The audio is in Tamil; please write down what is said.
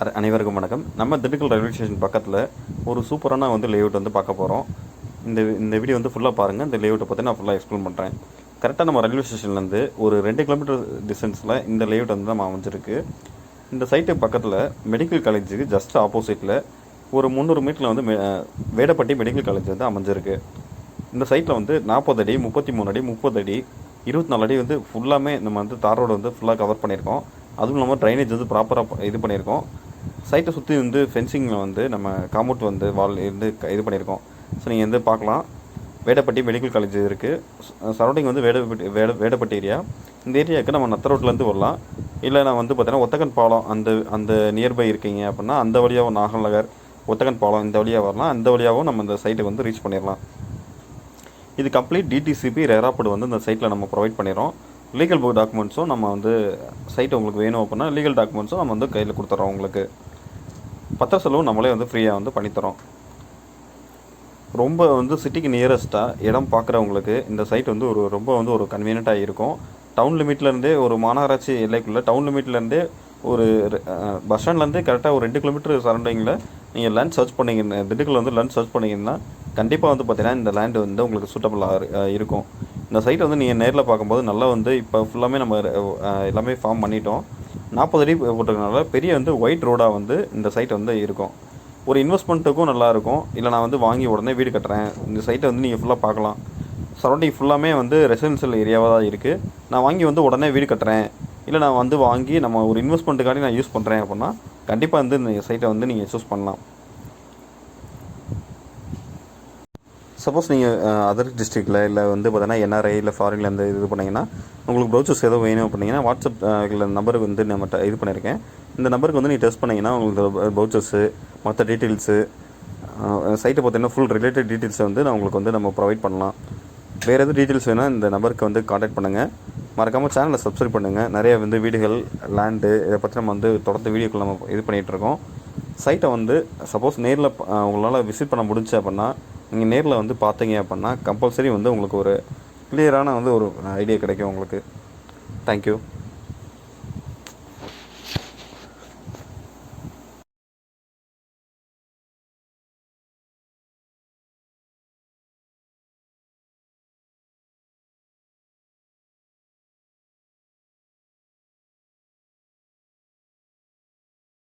அனைவருக்கும் வணக்கம். நம்ம திண்டுக்கல் ரயில்வே ஸ்டேஷன் பக்கத்தில் ஒரு சூப்பரான வந்து லேஅவுட் வந்து பார்க்க போகிறோம் இந்த இந்த வீடியோ வந்து ஃபுல்லாக பாருங்கள் இந்த லேஅவுட்டை பற்றி நான் ஃபுல்லாக எக்ஸ்பிளைன் பண்ணுறேன் கரெக்டாக நம்ம ரயில்வே ஸ்டேஷன்லேருந்து ஒரு ரெண்டு கிலோமீட்டர் டிஸ்டன்ஸில் இந்த லேஅவுட் வந்து நம்ம அமைஞ்சிருக்கு. இந்த சைட்டு பக்கத்தில் மெடிக்கல் காலேஜுக்கு ஜஸ்ட் ஆப்போசிட்டில் ஒரு முந்நூறு மீட்டரில் வந்து வேடப்பட்டி மெடிக்கல் காலேஜ் வந்து அமைஞ்சிருக்கு. இந்த சைட்டில் வந்து நாற்பது அடி முப்பத்தி மூணு அடி முப்பது அடி இருபத்தி நாலு அடி வந்து ஃபுல்லாமே நம்ம வந்து தார் ரோடு வந்து ஃபுல்லாக கவர் பண்ணியிருக்கோம். அதுவும் இல்லாமல் ட்ரைனேஜ் வந்து ப்ராப்பராக இது பண்ணியிருக்கோம். சைட்டை சுற்றி வந்து ஃபென்சிங்கில் வந்து நம்ம காம்பவுண்ட் வந்து வால் இருந்து க- இது பண்ணியிருக்கோம். ஸோ நீங்கள் வந்து பார்க்கலாம். வேடப்பட்டி மெடிக்கல் காலேஜ் இருக்குது சரௌண்டிங் வந்து வேடப்பட்டி வேட வேடப்பட்டி ஏரியா இந்த ஏரியாவுக்கு நம்ம நத்த ரோட்லேருந்து வரலாம். இல்லை நான் வந்து பார்த்தீங்கன்னா ஒத்தகன் பாலம் அந்த அந்த நியர்பை இருக்கீங்க அப்படின்னா அந்த வழியாகவும் நாகல் நகர் பாலம் இந்த வழியாக வரலாம். அந்த வழியாகவும் நம்ம இந்த சைட்டுக்கு வந்து ரீச் பண்ணிடலாம் இது கம்ப்ளீட் டிடிசிபி ரேராப்படு வந்து இந்த சைட்டில் நம்ம ப்ரொவைட் பண்ணிடுறோம் லீகல் புக் டாக்குமெண்ட்ஸும் நம்ம வந்து சைட் உங்களுக்கு வேணும் அப்படின்னா லீகல் டாக்குமெண்ட்ஸும் நம்ம வந்து கையில் கொடுத்துட்றோம் உங்களுக்கு. பத்திர செலவும் நம்மளே வந்து ஃப்ரீயாக வந்து பண்ணித்தரோம் ரொம்ப வந்து சிட்டிக்கு நியரஸ்ட்டாக இடம் பார்க்குறவங்களுக்கு இந்த சைட் வந்து ஒரு ரொம்ப வந்து ஒரு கன்வீனியண்ட்டாக இருக்கும். டவுன் லிமிட்லேருந்தே ஒரு மாநகராட்சி எல்லைக்குள்ளே டவுன் லிமிட்லேருந்தே ஒரு பஸ் ஸ்டாண்ட்லேருந்தே கரெக்டாக ஒரு ரெண்டு கிலோமீட்டர் சரௌண்டிங்கில் நீங்கள் லேண்ட் சர்ச் பண்ணீங்கன்னா திண்டுக்கல் வந்து லேண்ட் சர்ச் பண்ணிங்கன்னா கண்டிப்பாக வந்து பார்த்தீங்கன்னா இந்த லேண்டு வந்து உங்களுக்கு சூட்டபுளாக இருக்கும். இந்த சைட் வந்து நீங்கள் நேரில் பார்க்கும்போது நல்லா வந்து இப்போ ஃபுல்லாமே நம்ம எல்லாமே ஃபார்ம் பண்ணிட்டோம். நாற்பது அடி போட்டிருக்கனால பெரிய வந்து ஒயிட் ரோடாக வந்து இந்த சைட் வந்து இருக்கும். ஒரு இன்வெஸ்ட்மெண்ட்டுக்கும் நல்லாயிருக்கும் இல்லை நான் வந்து வாங்கி உடனே வீடு கட்டுறேன். இந்த சைட்டை வந்து நீங்கள் ஃபுல்லாக பார்க்கலாம். சரௌண்டிங் ஃபுல்லாமே வந்து ரெசிடென்ஷியல் ஏரியாவாக தான் இருக்குது நான் வாங்கி வந்து உடனே வீடு கட்டுறேன். இல்லை நான் வந்து வாங்கி நம்ம ஒரு இன்வெஸ்ட்மெண்ட்டுக்காண்டி நான் யூஸ் பண்ணுறேன் அப்படின்னா கண்டிப்பாக வந்து இந்த சைட்டை வந்து நீங்கள் சூஸ் பண்ணலாம். சப்போஸ் நீங்கள் அதர் டிஸ்ட்ரிக்டில் இல்லை வந்து பார்த்தீங்கன்னா என்ஆர்ஐ இல்லை ஃபாரின்ல இருந்து இது பண்ணிங்கன்னா உங்களுக்கு ப்ரௌச்சர்ஸ் ஏதோ வேணும் அப்படிங்கன்னா வாட்ஸ்அப் நம்பருக்கு வந்து நம்ம இது பண்ணியிருக்கேன் இந்த நம்பருக்கு வந்து நீங்கள் டெஸ்ட் பண்ணிங்கன்னா உங்களுக்கு ப்ரௌச்சர்ஸு மற்ற டீட்டெயில்ஸு சைட்டை பார்த்தீங்கன்னா ஃபுல் ரிலேட்டட் டீட்டெயில்ஸை வந்து நான் உங்களுக்கு வந்து நம்ம ப்ரொவைட் பண்ணலாம். வேறு எதுவும் டீட்டெயில்ஸ் வேணால் இந்த நம்பருக்கு வந்து காண்டாக்ட் பண்ணுங்கள் மறக்காமல் சேனலை சப்ஸ்கிரைப் பண்ணுங்கள் நிறைய வந்து வீடுகள் லேண்டு இதை பற்றி நம்ம வந்து தொடர்ந்து வீடியோக்கள் நம்ம இது பண்ணிகிட்டு இருக்கோம். சைட்டை வந்து சப்போஸ் நேரில் உங்களால் விசிட் பண்ண முடிஞ்சு அப்படின்னா நீங்கள் நேரில் வந்து பார்த்தீங்க அப்படின்னா கம்பல்சரி வந்து உங்களுக்கு ஒரு கிளியரான வந்து ஒரு ஐடியா கிடைக்கும் உங்களுக்கு. தேங்க்யூ